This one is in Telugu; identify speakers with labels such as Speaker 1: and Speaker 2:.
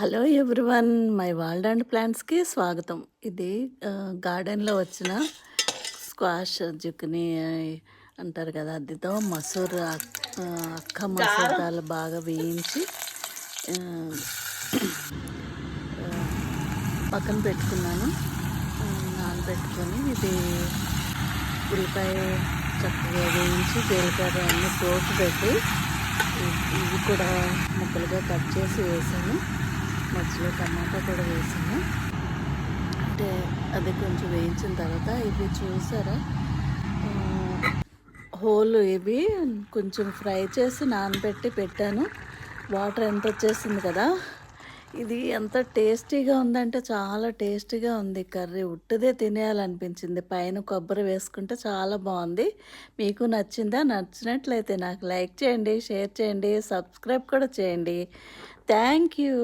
Speaker 1: Hello everyone my world and ప్లాంట్స్కి స్వాగతం. ఇది గార్డెన్లో వచ్చిన స్క్వాష్ జుక్ని అంటారు కదా అదితో మసూర్ అక్క మసూర్ దాల్ బాగా వేయించి పక్కన పెట్టుకున్నాను. నానబెట్టుకొని ఇది ఉల్లిపాయ చక్కగా వేయించి జీలకర్ర అన్ని పోపు పెట్టి ఇవి కూడా ముక్కలుగా కట్ చేసి వేసాను. మధ్యలో టమాటా కూడా వేసాను. అంటే అది కొంచెం వేయించిన తర్వాత ఇవి చూసారా? హోల్ ఇవి కొంచెం ఫ్రై చేసి నానబెట్టి పెట్టాను. వాటర్ ఎంత వచ్చేసింది కదా? ఇది ఎంత టేస్టీగా ఉందంటే చాలా టేస్టీగా ఉంది. కర్రీ ఉట్టిదే తినేయాలనిపించింది. పైన కొబ్బరి వేసుకుంటే చాలా బాగుంది. మీకు నచ్చిందా? నచ్చినట్లయితే నాకు లైక్ చేయండి షేర్ చేయండి సబ్స్క్రైబ్ కూడా చేయండి. Thank you.